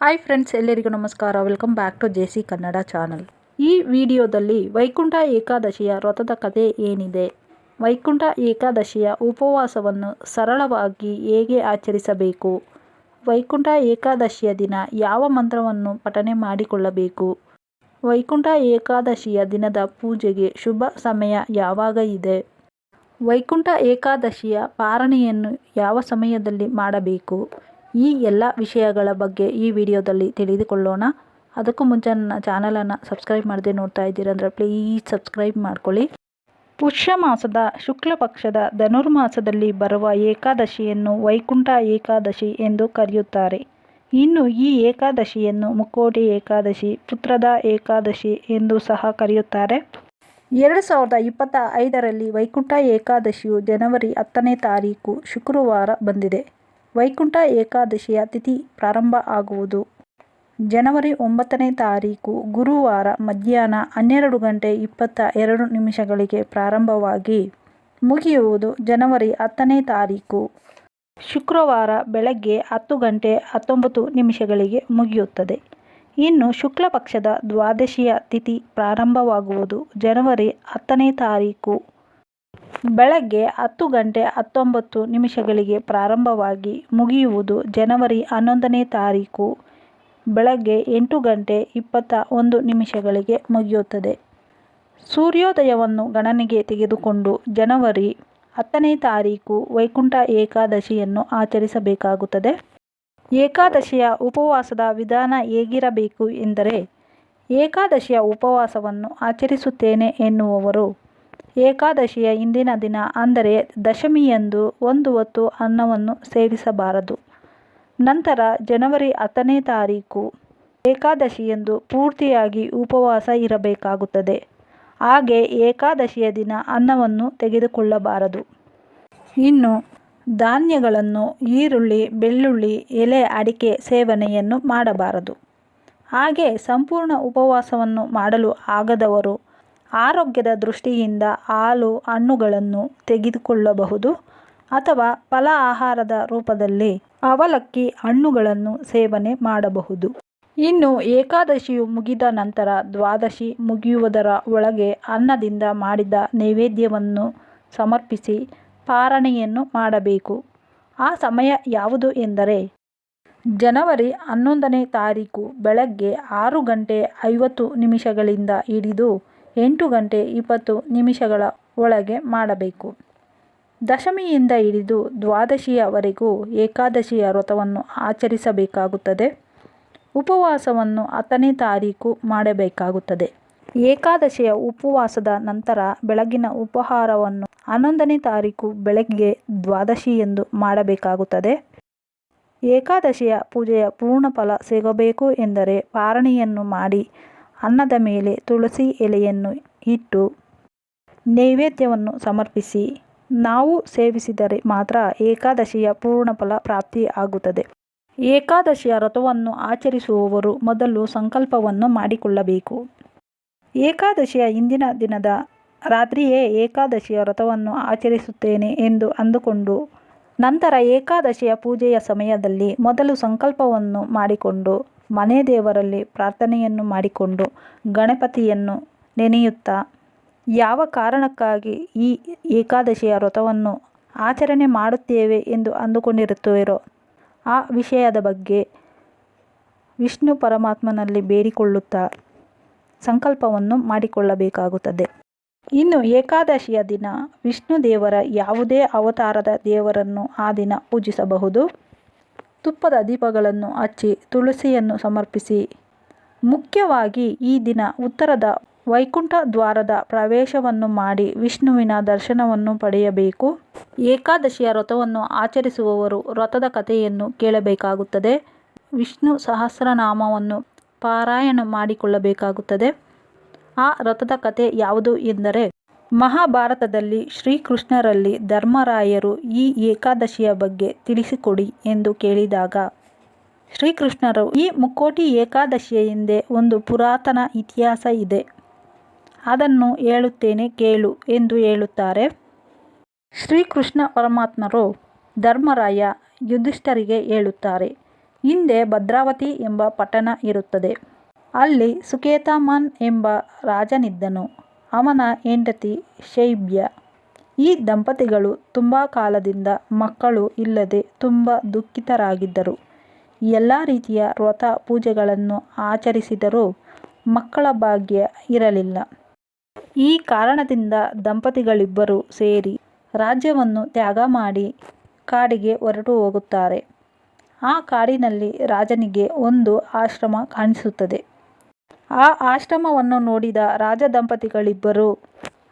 Hi friends ಎಲ್ಲರಿಗೂ ನಮಸ್ಕಾರ. Welcome back to J C Kannada channel ಈ ವಿಡಿಯೋದಲ್ಲಿ ವೈಕುಂಠ ಏಕಾದಶಿಯ ವ್ರತದ ಕಥೆ ಏನಿದೆ? ವೈಕುಂಠ ಏಕಾದಶಿಯ ಉಪವಾಸವನ್ನು ಸರಳವಾಗಿ ಹೇಗೆ ಆಚರಿಸಬೇಕು? ವೈಕುಂಠ ಏಕಾದಶಿಯ ದಿನ ಯಾವ ಮಂತ್ರವನ್ನು ಪಠನೆ ಮಾಡಿಕೊಳ್ಳಬೇಕು? ವೈಕುಂಠ ಏಕಾದಶಿಯ ದಿನದ ಪೂಜೆಗೆ ಶುಭ ಸಮಯ ಯಾವಾಗ ಇದೆ? ವೈಕುಂಠ ಏಕಾದಶಿಯ ಪಾರಣೆಯನ್ನು ಯಾವ ಸಮಯದಲ್ಲಿ ಮಾಡಬೇಕು? ಈ ಎಲ್ಲ ವಿಷಯಗಳ ಬಗ್ಗೆ ಈ ವಿಡಿಯೋದಲ್ಲಿ ತಿಳಿದುಕೊಳ್ಳೋಣ. ಅದಕ್ಕೂ ಮುಂಚೆ ನನ್ನ ಚಾನಲನ್ನು ಸಬ್ಸ್ಕ್ರೈಬ್ ಮಾಡದೆ ನೋಡ್ತಾ ಇದ್ದೀರಂದರೆ ಪ್ಲೀಸ್ ಸಬ್ಸ್ಕ್ರೈಬ್ ಮಾಡ್ಕೊಳ್ಳಿ. ಪುಷ್ಯ ಮಾಸದ ಶುಕ್ಲ ಪಕ್ಷದ ಧನುರ್ಮಾಸದಲ್ಲಿ ಬರುವ ಏಕಾದಶಿಯನ್ನು ವೈಕುಂಠ ಏಕಾದಶಿ ಎಂದು ಕರೆಯುತ್ತಾರೆ. ಇನ್ನು ಈ ಏಕಾದಶಿಯನ್ನು ಮುಕ್ಕೋಟಿ ಏಕಾದಶಿ, ಪುತ್ರದ ಏಕಾದಶಿ ಎಂದು ಸಹ ಕರೆಯುತ್ತಾರೆ. ಎರಡು ಸಾವಿರದ ಇಪ್ಪತ್ತ ಐದರಲ್ಲಿ ವೈಕುಂಠ ಏಕಾದಶಿಯು ಜನವರಿ ಹತ್ತನೇ ತಾರೀಕು ಶುಕ್ರವಾರ ಬಂದಿದೆ. ವೈಕುಂಠ ಏಕಾದಶಿಯ ತಿಥಿ ಪ್ರಾರಂಭ ಆಗುವುದು. ಜನವರಿ ಒಂಬತ್ತನೇ ತಾರೀಕು ಗುರುವಾರ ಮಧ್ಯಾಹ್ನ ಹನ್ನೆರಡು ಗಂಟೆ ಇಪ್ಪತ್ತ ಎರಡು ನಿಮಿಷಗಳಿಗೆ ಪ್ರಾರಂಭವಾಗಿ ಮುಗಿಯುವುದು ಜನವರಿ ಹತ್ತನೇ ತಾರೀಕು. ಶುಕ್ರವಾರ ಬೆಳಗ್ಗೆ ಹತ್ತು ಗಂಟೆ ಹತ್ತೊಂಬತ್ತು ನಿಮಿಷಗಳಿಗೆ ಮುಗಿಯುತ್ತದೆ. ಇನ್ನು ಶುಕ್ಲ ಪಕ್ಷದ ದ್ವಾದಶಿಯ ತಿಥಿ ಪ್ರಾರಂಭವಾಗುವುದು ಜನವರಿ ಹತ್ತನೇ ತಾರೀಕು. ಬೆಳಗ್ಗೆ ಹತ್ತು ಗಂಟೆ ಹತ್ತೊಂಬತ್ತು ನಿಮಿಷಗಳಿಗೆ ಪ್ರಾರಂಭವಾಗಿ ಮುಗಿಯುವುದು ಜನವರಿ ಹನ್ನೊಂದನೇ ತಾರೀಕು. ಬೆಳಗ್ಗೆ ಎಂಟು ಗಂಟೆ ಇಪ್ಪತ್ತ ಒಂದು ನಿಮಿಷಗಳಿಗೆ ಮುಗಿಯುತ್ತದೆ. ಸೂರ್ಯೋದಯವನ್ನು ಗಣನೆಗೆ ತೆಗೆದುಕೊಂಡು ಜನವರಿ ಹತ್ತನೇ ತಾರೀಕು ವೈಕುಂಠ ಏಕಾದಶಿಯನ್ನು ಆಚರಿಸಬೇಕಾಗುತ್ತದೆ. ಏಕಾದಶಿಯ ಉಪವಾಸದ ವಿಧಾನ ಹೇಗಿರಬೇಕು ಎಂದರೆ, ಏಕಾದಶಿಯ ಉಪವಾಸವನ್ನು ಆಚರಿಸುತ್ತೇನೆ ಎನ್ನುವವರು ಏಕಾದಶಿಯ ಹಿಂದಿನ ದಿನ ಅಂದರೆ ದಶಮಿಯಂದು ಒಂದು ಹೊತ್ತು ಅನ್ನವನ್ನು ಸೇವಿಸಬಾರದು. ನಂತರ ಜನವರಿ ಹತ್ತನೇ ತಾರೀಕು ಏಕಾದಶಿಯಂದು ಪೂರ್ತಿಯಾಗಿ ಉಪವಾಸ ಇರಬೇಕಾಗುತ್ತದೆ. ಹಾಗೆ ಏಕಾದಶಿಯ ದಿನ ಅನ್ನವನ್ನು ತೆಗೆದುಕೊಳ್ಳಬಾರದು. ಇನ್ನು ಧಾನ್ಯಗಳನ್ನು ಈರುಳ್ಳಿ, ಬೆಳ್ಳುಳ್ಳಿ, ಎಲೆ, ಅಡಿಕೆ ಸೇವನೆಯನ್ನು ಮಾಡಬಾರದು. ಹಾಗೆ ಸಂಪೂರ್ಣ ಉಪವಾಸವನ್ನು ಮಾಡಲು ಆಗದವರು ಆರೋಗ್ಯದ ದೃಷ್ಟಿಯಿಂದ ಹಾಲು, ಹಣ್ಣುಗಳನ್ನು ತೆಗೆದುಕೊಳ್ಳಬಹುದು ಅಥವಾ ಫಲ ಆಹಾರದ ರೂಪದಲ್ಲಿ ಅವಲಕ್ಕಿ ಹಣ್ಣುಗಳನ್ನು ಸೇವನೆ ಮಾಡಬಹುದು. ಇನ್ನು ಏಕಾದಶಿಯು ಮುಗಿದ ನಂತರ ದ್ವಾದಶಿ ಮುಗಿಯುವುದರ ಒಳಗೆ ಅನ್ನದಿಂದ ಮಾಡಿದ ನೈವೇದ್ಯವನ್ನು ಸಮರ್ಪಿಸಿ ಪಾರಣೆಯನ್ನು ಮಾಡಬೇಕು. ಆ ಸಮಯ ಯಾವುದು ಎಂದರೆ, ಜನವರಿ ಹನ್ನೊಂದನೇ ತಾರೀಕು ಬೆಳಗ್ಗೆ ಆರು ಗಂಟೆ ಐವತ್ತು ನಿಮಿಷಗಳಿಂದ ಹಿಡಿದು ಎಂಟು ಗಂಟೆ ಇಪ್ಪತ್ತು ನಿಮಿಷಗಳ ಒಳಗೆ ಮಾಡಬೇಕು. ದಶಮಿಯಿಂದ ಹಿಡಿದು ದ್ವಾದಶಿಯವರೆಗೂ ಏಕಾದಶಿಯ ವ್ರತವನ್ನು ಆಚರಿಸಬೇಕಾಗುತ್ತದೆ. ಉಪವಾಸವನ್ನು ಹತ್ತನೇ ತಾರೀಕು ಮಾಡಬೇಕಾಗುತ್ತದೆ. ಏಕಾದಶಿಯ ಉಪವಾಸದ ನಂತರ ಬೆಳಗಿನ ಉಪಹಾರವನ್ನು ಹನ್ನೊಂದನೇ ತಾರೀಕು ಬೆಳಗ್ಗೆ ದ್ವಾದಶಿ ಎಂದು ಮಾಡಬೇಕಾಗುತ್ತದೆ. ಏಕಾದಶಿಯ ಪೂಜೆಯ ಪೂರ್ಣ ಫಲ ಸಿಗಬೇಕು ಎಂದರೆ ಪಾರಣೆಯನ್ನು ಮಾಡಿ ಅನ್ನದ ಮೇಲೆ ತುಳಸಿ ಎಲೆಯನ್ನು ಇಟ್ಟು ನೈವೇದ್ಯವನ್ನು ಸಮರ್ಪಿಸಿ, ನಾವು ಸೇವಿಸಿದರೆ ಮಾತ್ರ ಏಕಾದಶಿಯ ಪೂರ್ಣ ಫಲ ಪ್ರಾಪ್ತಿ ಆಗುತ್ತದೆ. ಏಕಾದಶಿಯ ವ್ರತವನ್ನು ಆಚರಿಸುವವರು ಮೊದಲು ಸಂಕಲ್ಪವನ್ನು ಮಾಡಿಕೊಳ್ಳಬೇಕು. ಏಕಾದಶಿಯ ಇಂದಿನ ದಿನದ ರಾತ್ರಿಯೇ ಏಕಾದಶಿಯ ವ್ರತವನ್ನು ಆಚರಿಸುತ್ತೇನೆ ಎಂದು ಅಂದುಕೊಂಡು, ನಂತರ ಏಕಾದಶಿಯ ಪೂಜೆಯ ಸಮಯದಲ್ಲಿ ಮೊದಲು ಸಂಕಲ್ಪವನ್ನು ಮಾಡಿಕೊಂಡು ಮನೆ ದೇವರಲ್ಲಿ ಪ್ರಾರ್ಥನೆಯನ್ನು ಮಾಡಿಕೊಂಡು ಗಣಪತಿಯನ್ನು ನೆನೆಯುತ್ತಾ, ಯಾವ ಕಾರಣಕ್ಕಾಗಿ ಈ ಏಕಾದಶಿಯ ವ್ರತವನ್ನು ಆಚರಣೆ ಮಾಡುತ್ತೇವೆ ಎಂದು ಅಂದುಕೊಂಡಿರುತ್ತೇರೋ ಆ ವಿಷಯದ ಬಗ್ಗೆ ವಿಷ್ಣು ಪರಮಾತ್ಮನಲ್ಲಿ ಬೇಡಿಕೊಳ್ಳುತ್ತಾ ಸಂಕಲ್ಪವನ್ನು ಮಾಡಿಕೊಳ್ಳಬೇಕಾಗುತ್ತದೆ. ಇನ್ನು ಏಕಾದಶಿಯ ದಿನ ವಿಷ್ಣು ದೇವರ ಯಾವುದೇ ಅವತಾರದ ದೇವರನ್ನು ಆ ದಿನ ಪೂಜಿಸಬಹುದು. ತುಪ್ಪದ ದೀಪಗಳನ್ನು ಹಚ್ಚಿ ತುಳಸಿಯನ್ನು ಸಮರ್ಪಿಸಿ. ಮುಖ್ಯವಾಗಿ ಈ ದಿನ ಉತ್ತರದ ವೈಕುಂಠ ದ್ವಾರದ ಪ್ರವೇಶವನ್ನು ಮಾಡಿ ವಿಷ್ಣುವಿನ ದರ್ಶನವನ್ನು ಪಡೆಯಬೇಕು. ಏಕಾದಶಿಯ ವ್ರತವನ್ನು ಆಚರಿಸುವವರು ವ್ರತದ ಕಥೆಯನ್ನು ಕೇಳಬೇಕಾಗುತ್ತದೆ. ವಿಷ್ಣು ಸಹಸ್ರನಾಮವನ್ನು ಪಾರಾಯಣ ಮಾಡಿಕೊಳ್ಳಬೇಕಾಗುತ್ತದೆ. ಆ ವ್ರತದ ಕಥೆ ಯಾವುದು ಎಂದರೆ ಮಹಾಭಾರತದಲ್ಲಿ ಶ್ರೀಕೃಷ್ಣರಲ್ಲಿ ಧರ್ಮರಾಯರು ಈ ಏಕಾದಶಿಯ ಬಗ್ಗೆ ತಿಳಿಸಿಕೊಡಿ ಎಂದು ಕೇಳಿದಾಗ, ಶ್ರೀಕೃಷ್ಣರು ಈ ಮುಕ್ಕೋಟಿ ಏಕಾದಶಿಯ ಹಿಂದೆ ಒಂದು ಪುರಾತನ ಇತಿಹಾಸ ಇದೆ. ಅದನ್ನು ಹೇಳುತ್ತೇನೆ ಕೇಳು ಎಂದು ಹೇಳುತ್ತಾರೆ. ಶ್ರೀಕೃಷ್ಣ ಪರಮಾತ್ಮರು ಧರ್ಮರಾಯ ಯುಧಿಷ್ಠರಿಗೆ ಹೇಳುತ್ತಾರೆ, ಹಿಂದೆ ಭದ್ರಾವತಿ ಎಂಬ ಪಟ್ಟಣ ಇರುತ್ತದೆ. ಅಲ್ಲಿ ಸುಕೇತಾಮನ್ ಎಂಬ ರಾಜನಿದ್ದನು. ಅವನ ಹೆಂಡತಿ ಶೈಬ್ಯ. ಈ ದಂಪತಿಗಳು ತುಂಬ ಕಾಲದಿಂದ ಮಕ್ಕಳು ಇಲ್ಲದೆ ತುಂಬ ದುಃಖಿತರಾಗಿದ್ದರು. ಎಲ್ಲ ರೀತಿಯ ವ್ರತ ಪೂಜೆಗಳನ್ನು ಆಚರಿಸಿದರೂ ಮಕ್ಕಳ ಭಾಗ್ಯ ಇರಲಿಲ್ಲ. ಈ ಕಾರಣದಿಂದ ದಂಪತಿಗಳಿಬ್ಬರು ಸೇರಿ ರಾಜ್ಯವನ್ನು ತ್ಯಾಗ ಮಾಡಿ ಕಾಡಿಗೆ ಹೊರಟು ಹೋಗುತ್ತಾರೆ. ಆ ಕಾಡಿನಲ್ಲಿ ರಾಜನಿಗೆ ಒಂದು ಆಶ್ರಮ ಕಾಣಿಸುತ್ತದೆ. ಆ ಆಶ್ರಮವನ್ನು ನೋಡಿದ ರಾಜ ದಂಪತಿಗಳಿಬ್ಬರು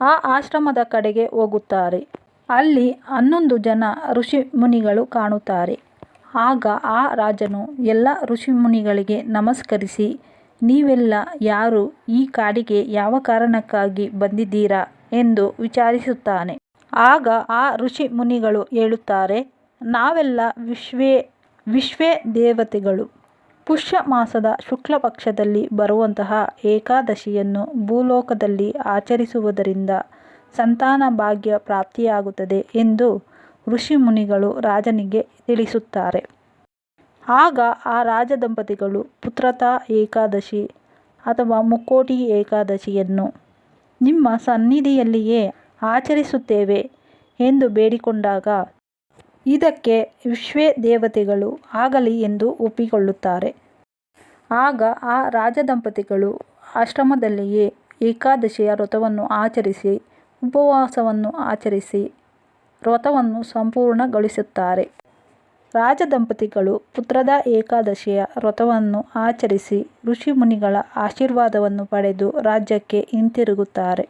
ಆ ಆಶ್ರಮದ ಕಡೆಗೆ ಹೋಗುತ್ತಾರೆ. ಅಲ್ಲಿ ಹನ್ನೊಂದು ಜನ ಋಷಿ ಮುನಿಗಳು ಕಾಣುತ್ತಾರೆ. ಆಗ ಆ ರಾಜನು, ಎಲ್ಲ ಋಷಿ ಮುನಿಗಳಿಗೆ ನಮಸ್ಕರಿಸಿ, ನೀವೆಲ್ಲ ಯಾರು ಈ ಕಾಡಿಗೆ ಯಾವ ಕಾರಣಕ್ಕಾಗಿ ಬಂದಿದ್ದೀರಾ? ಎಂದು ವಿಚಾರಿಸುತ್ತಾನೆ. ಆಗ ಆ ಋಷಿ ಮುನಿಗಳು ಹೇಳುತ್ತಾರೆ, ನಾವೆಲ್ಲ ವಿಶ್ವೇ ವಿಶ್ವೇ ದೇವತೆಗಳು. ಪುಷ್ಯ ಮಾಸದ ಶುಕ್ಲ ಪಕ್ಷದಲ್ಲಿ ಬರುವಂತಹ ಏಕಾದಶಿಯನ್ನು ಭೂಲೋಕದಲ್ಲಿ ಆಚರಿಸುವುದರಿಂದ ಸಂತಾನ ಭಾಗ್ಯ ಪ್ರಾಪ್ತಿಯಾಗುತ್ತದೆ ಎಂದು ಋಷಿ ಮುನಿಗಳು ರಾಜನಿಗೆ ತಿಳಿಸುತ್ತಾರೆ. ಆಗ ಆ ರಾಜ ದಂಪತಿಗಳು ಪುತ್ರತಾ ಏಕಾದಶಿ ಅಥವಾ ಮುಕ್ಕೋಟಿ ಏಕಾದಶಿಯನ್ನು ನಿಮ್ಮ ಸನ್ನಿಧಿಯಲ್ಲಿಯೇ ಆಚರಿಸುತ್ತೇವೆ ಎಂದು ಬೇಡಿಕೊಂಡಾಗ ಇದಕ್ಕೆ ವಿಶ್ವೇ ದೇವತೆಗಳು ಆಗಲಿ ಎಂದು ಒಪ್ಪಿಕೊಳ್ಳುತ್ತಾರೆ. ಆಗ ಆ ರಾಜ ದಂಪತಿಗಳು ಆಶ್ರಮದಲ್ಲಿಯೇ ಏಕಾದಶಿಯ ವ್ರತವನ್ನು ಆಚರಿಸಿ, ಉಪವಾಸವನ್ನು ಆಚರಿಸಿ ವ್ರತವನ್ನು ಸಂಪೂರ್ಣಗೊಳಿಸುತ್ತಾರೆ. ರಾಜ ದಂಪತಿಗಳು ಪುತ್ರದ ಏಕಾದಶಿಯ ವ್ರತವನ್ನು ಆಚರಿಸಿ ಋಷಿ ಮುನಿಗಳ ಆಶೀರ್ವಾದವನ್ನು ಪಡೆದು ರಾಜ್ಯಕ್ಕೆ ಹಿಂತಿರುಗುತ್ತಾರೆ.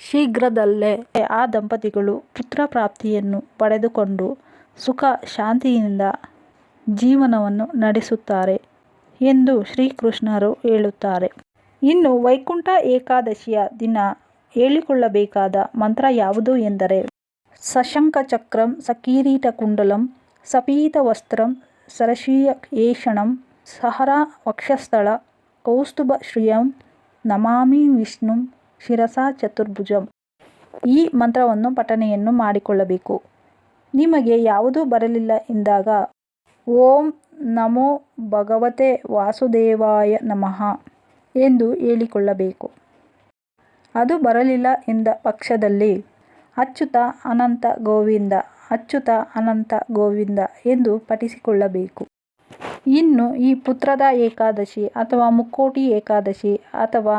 ಶೀಘ್ರದಲ್ಲೇ ಆ ದಂಪತಿಗಳು ಪುತ್ರ ಪ್ರಾಪ್ತಿಯನ್ನು ಪಡೆದುಕೊಂಡು ಸುಖ ಶಾಂತಿಯಿಂದ ಜೀವನವನ್ನು ನಡೆಸುತ್ತಾರೆ ಎಂದು ಶ್ರೀಕೃಷ್ಣರು ಹೇಳುತ್ತಾರೆ. ಇನ್ನು ವೈಕುಂಠ ಏಕಾದಶಿಯ ದಿನ ಹೇಳಿಕೊಳ್ಳಬೇಕಾದ ಮಂತ್ರ ಯಾವುದು ಎಂದರೆ ಶಶಂಕ ಚಕ್ರಂ ಸಕೀರೀಟ ಕುಂಡಲಂ ಸಪೀತ ವಸ್ತ್ರಂ ಸರಶೀಯ ಏಷಣಂ ಸಹರ ವಕ್ಷಸ್ಥಳ ಕೌಸ್ತುಭ ಶ್ರಿಯಂ ನಮಾಮಿ ವಿಷ್ಣುಂ ಶಿರಸಾ ಚತುರ್ಭುಜಂ. ಈ ಮಂತ್ರವನ್ನು ಪಠನೆಯನ್ನು ಮಾಡಿಕೊಳ್ಳಬೇಕು. ನಿಮಗೆ ಯಾವುದೂ ಬರಲಿಲ್ಲ ಎಂದಾಗ, ಓಂ ನಮೋ ಭಗವತೆ ವಾಸುದೇವಾಯ ನಮಃ ಎಂದು ಹೇಳಿಕೊಳ್ಳಬೇಕು. ಅದು ಬರಲಿಲ್ಲ ಎಂದ ಪಕ್ಷದಲ್ಲಿ, ಅಚ್ಯುತ ಅನಂತ ಗೋವಿಂದ, ಅಚ್ಯುತ ಅನಂತ ಗೋವಿಂದ ಎಂದು ಪಠಿಸಿಕೊಳ್ಳಬೇಕು. ಇನ್ನು ಈ ಪುತ್ರದ ಏಕಾದಶಿ ಅಥವಾ ಮುಕ್ಕೋಟಿ ಏಕಾದಶಿ ಅಥವಾ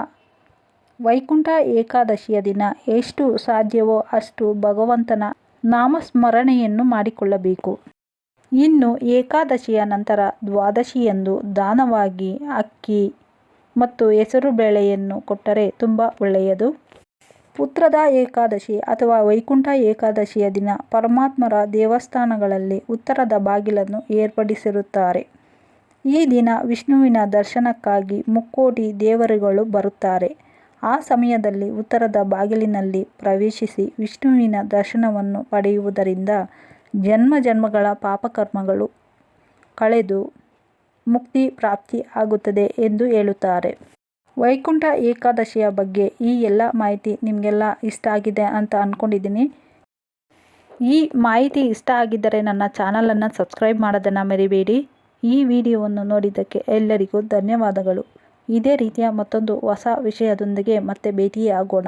ವೈಕುಂಠ ಏಕಾದಶಿಯ ದಿನ ಎಷ್ಟು ಸಾಧ್ಯವೋ ಅಷ್ಟು ಭಗವಂತನ ನಾಮಸ್ಮರಣೆಯನ್ನು ಮಾಡಿಕೊಳ್ಳಬೇಕು. ಇನ್ನು ಏಕಾದಶಿಯ ನಂತರ ದ್ವಾದಶಿಯಂದು ದಾನವಾಗಿ ಅಕ್ಕಿ ಮತ್ತು ಹೆಸರುಬೇಳೆಯನ್ನು ಕೊಟ್ಟರೆ ತುಂಬ ಒಳ್ಳೆಯದು. ಪುತ್ರದ ಏಕಾದಶಿ ಅಥವಾ ವೈಕುಂಠ ಏಕಾದಶಿಯ ದಿನ ಪರಮಾತ್ಮರ ದೇವಸ್ಥಾನಗಳಲ್ಲಿ ಉತ್ತರದ ಬಾಗಿಲನ್ನು ಏರ್ಪಡಿಸಿರುತ್ತಾರೆ. ಈ ದಿನ ವಿಷ್ಣುವಿನ ದರ್ಶನಕ್ಕಾಗಿ ಮುಕ್ಕೋಟಿ ದೇವರುಗಳು ಬರುತ್ತಾರೆ. ಆ ಸಮಯದಲ್ಲಿ ಉತ್ತರದ ಬಾಗಿಲಿನಲ್ಲಿ ಪ್ರವೇಶಿಸಿ ವಿಷ್ಣುವಿನ ದರ್ಶನವನ್ನು ಪಡೆಯುವುದರಿಂದ ಜನ್ಮ ಜನ್ಮಗಳ ಪಾಪಕರ್ಮಗಳು ಕಳೆದು ಮುಕ್ತಿ ಪ್ರಾಪ್ತಿ ಆಗುತ್ತದೆ ಎಂದು ಹೇಳುತ್ತಾರೆ. ವೈಕುಂಠ ಏಕಾದಶಿಯ ಬಗ್ಗೆ ಈ ಎಲ್ಲ ಮಾಹಿತಿ ನಿಮಗೆಲ್ಲ ಇಷ್ಟ ಆಗಿದೆ ಅಂತ ಅಂದ್ಕೊಂಡಿದ್ದೀನಿ ಈ ಮಾಹಿತಿ ಇಷ್ಟ ಆಗಿದ್ದರೆ ನನ್ನ ಚಾನಲನ್ನು ಸಬ್ಸ್ಕ್ರೈಬ್ ಮಾಡೋದನ್ನು ಮರಿಬೇಡಿ. ಈ ವಿಡಿಯೋವನ್ನು ನೋಡಿದ್ದಕ್ಕೆ ಎಲ್ಲರಿಗೂ ಧನ್ಯವಾದಗಳು. ಇದೇ ರೀತಿಯ ಮತ್ತೊಂದು ಹೊಸ ವಿಷಯದೊಂದಿಗೆ ಮತ್ತೆ ಭೇಟಿಯಾಗೋಣ.